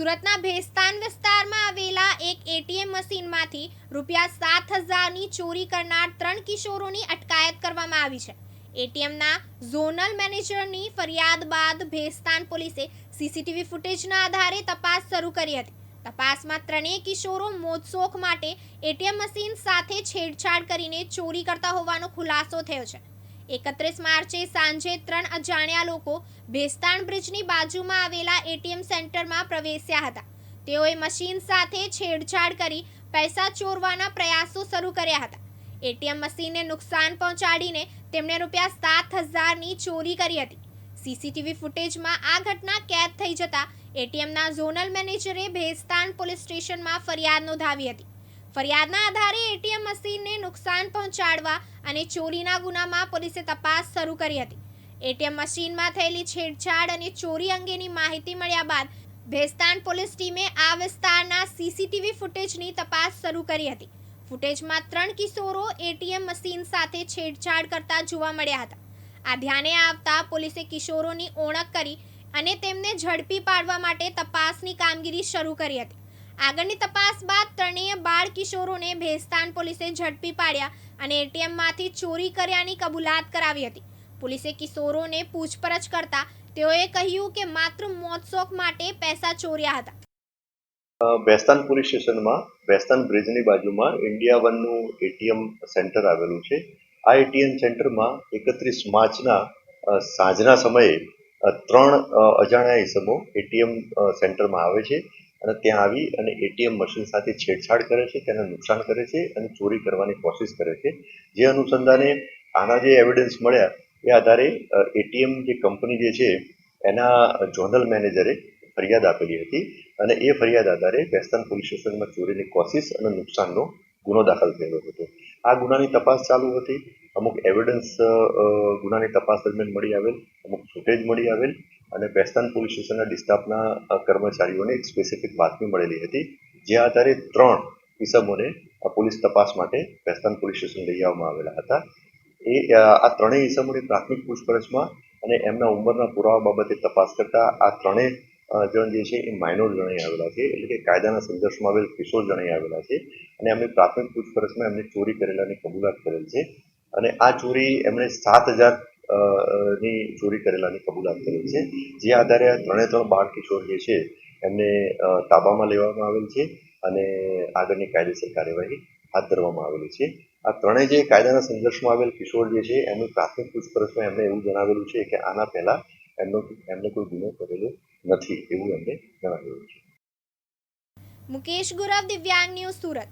સુરતના ભેસ્તાન વિસ્તારમાં આવેલા એક એટીએમ મશીનમાંથી રૂપિયા સાત હજારની ચોરી કરનાર ત્રણ કિશોરોની અટકાયત કરવામાં આવી છે. એટીએમના ઝોનલ મેનેજરની ફરિયાદ બાદ ભેસ્તાન પોલીસે સીસીટીવી ફૂટેજના આધારે તપાસ શરૂ કરી હતી. તપાસમાં ત્રણેય કિશોરો મોજશોખ માટે એટીએમ મશીન સાથે છેડછાડ કરીને ચોરી કરતા હોવાનો ખુલાસો થયો છે. એકત્રીસ માર્ચે સાંજે ત્રણ અજાણ્યા લોકો ભેસ્તાણ બ્રિજની બાજુમાં આવેલા એટીએમ સેન્ટરમાં પ્રવેશ્યા હતા. તેઓએ મશીન સાથે છેડછાડ કરી પૈસા ચોરવાના પ્રયાસો શરૂ કર્યા હતા. એટીએમ મશીનને નુકસાન પહોંચાડીને તેમણે રૂપિયા સાત હજારની ચોરી કરી હતી. સીસીટીવી ફૂટેજમાં આ ઘટના કેદ થઈ જતા એટીએમના ઝોનલ મેનેજરે ભેસ્તાન પોલીસ સ્ટેશનમાં ફરિયાદ નોંધાવી હતી. ફરિયાદના આધારે એટીએમ મશીનને નુકસાન પહોંચાડવા અને ચોરીના ગુનામાં પોલીસે તપાસ શરૂ કરી હતી. એટીએમ મશીનમાં થયેલી છેડછાડ અને ચોરી અંગેની માહિતી મળ્યા બાદ ભેસ્તાન પોલીસ ટીમે આ વિસ્તારના સીસીટીવી ફૂટેજની તપાસ શરૂ કરી હતી. ફૂટેજમાં ત્રણ કિશોરો એટીએમ મશીન સાથે છેડછાડ કરતા જોવા મળ્યા હતા. આ ધ્યાને આવતા પોલીસે કિશોરોની ઓળખ કરી અને તેમને ઝડપી પાડવા માટે તપાસની કામગીરી શરૂ કરી હતી. આગળની તપાસ બાદ ત્રણેય બાળ કિશોરોને ભેસ્તાન પોલીસે ઝડપી પાડ્યા અને એટીએમમાંથી ચોરી કર્યાની કબૂલાત કરાવી હતી. પોલીસે કિશોરોને પૂછપરછ કરતા તેઓએ કહ્યું કે માત્ર મોજશોખ માટે પૈસા ચોર્યા હતા. ભેસ્તાન પોલીસ સ્ટેશનમાં, ભેસ્તાન બ્રિજની બાજુમાં ઇન્ડિયા વનનું એટીએમ સેન્ટર આવેલું છે. આ એટીએમ સેન્ટરમાં એકત્રીસ માર્ચના સાંજના સમયે ત્રણ અજાણ્યા ઇસમો એટીએમ સેન્ટરમાં આવે છે. અને ત્યાં આવી અને એટીએમ મશીન સાથે છેડછાડ કરે છે, તેને નુકસાન કરે છે અને ચોરી કરવાની કોશિશ કરે છે. જે અનુસંધાને આના જે એવિડન્સ મળ્યા, એ આધારે એટીએમ જે કંપની જે છે, એના ઝોનલ મેનેજરે ફરિયાદ આપેલી હતી અને એ ફરિયાદ આધારે વેસ્ટર્ન પોલીસ સ્ટેશનમાં ચોરીની કોશિશ અને નુકસાનનો ગુનો દાખલ થયેલો હતો. આ ગુનાની તપાસ ચાલુ હતી. અમુક એવિડન્સ ગુનાની તપાસ દરમિયાન મળી આવેલ, અમુક ફૂટેજ મળી આવેલ. અને પેસ્તાન પોલીસ સ્ટેશનના ડિસ્ટાફના કર્મચારીઓને એક સ્પેસિફિક બાતમી મળેલી હતી, જે આધારે ત્રણ ઇસમોને પોલીસ તપાસ માટે પેસ્તાન પોલીસ સ્ટેશન લઈ આવવામાં આવેલા હતા. એ આ ત્રણેય ઇસમોની પ્રાથમિક પૂછપરછમાં અને એમના ઉંમરના પુરાવા બાબતે તપાસ કરતા આ ત્રણેય જણ જે છે એ માઇનોર જણાઈ આવેલા છે, એટલે કે કાયદાના સંઘર્ષમાં આવેલ કિશોર જણાઈ આવેલા છે અને એમની પ્રાથમિક પૂછપરછમાં એમને ચોરી કરેલાની કબૂલાત કરેલ છે. અને આ ચોરી એમણે સાત હજાર ની ચોરી કરેલાની કબૂલાત કરેલ છે. જે આધારે આ ત્રણે ત્રણ બાળ કિશોર જે છે, એમને તાબામાં લેવામાં આવેલ છે અને આગળની કાયદેસર કાર્યવાહી હાથ ધરવામાં આવેલી છે. આ ત્રણેય જે કાયદાના સંઘર્ષમાં આવેલ કિશોર જે છે એમની પ્રાથમિક પૂછપરછમાં એમને એવું જણાવેલું છે કે આના પહેલા એમનો, એમને કોઈ ગુનો કરેલો નથી એવું એમને જણાવેલું છે. મુકેશ ગુરવ, દિવ્યાંગ ન્યૂઝ સુરત.